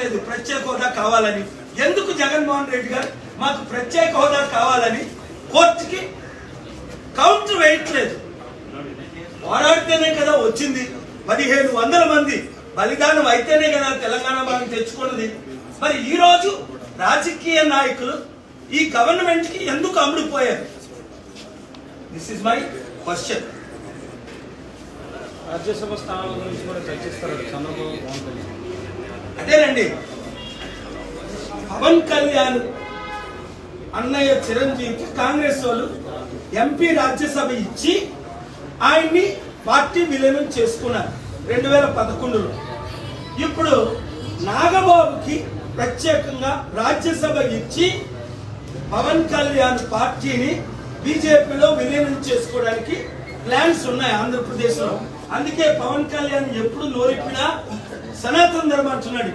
లేదు ప్రత్యేక హోదా కావాలని. ఎందుకు జగన్మోహన్ రెడ్డి గారు మాకు ప్రత్యేక హోదా కావాలని? కోర్టుకి కౌంటర్ వేయట్లేదు. పోరాడితేనే కదా వచ్చింది. పదిహేను వందల మంది బలిదానం అయితేనే కదా తెలంగాణ మనం తెచ్చుకున్నది. మరి ఈ రోజు రాజకీయ నాయకులు ఈ గవర్నమెంట్కి ఎందుకు అమ్ముడుపోయారు this is my question Rajya Sabha స్థానాల గురించి కూడా చర్చిస్తారు. చంద్రబాబు పవన్ కళ్యాణ్ పవన్ కళ్యాణ్ అన్నయ్య చిరంజీవికి కాంగ్రెస్ వాళ్ళు ఎంపీ రాజ్యసభ ఇచ్చి ఆయన్ని పార్టీ విలీనం చేసుకున్నారు రెండు వేల పదకొండులో. ఇప్పుడు నాగబాబుకి ప్రత్యేకంగా రాజ్యసభ ఇచ్చి పవన్ కళ్యాణ్ పార్టీని బీజేపీలో విలీనం చేసుకోవడానికి ప్లాన్స్ ఉన్నాయి ఆంధ్రప్రదేశ్లో. అందుకే పవన్ కళ్యాణ్ ఎప్పుడు నోరిప్పినా సనాతన ధర్మం అంటున్నాడు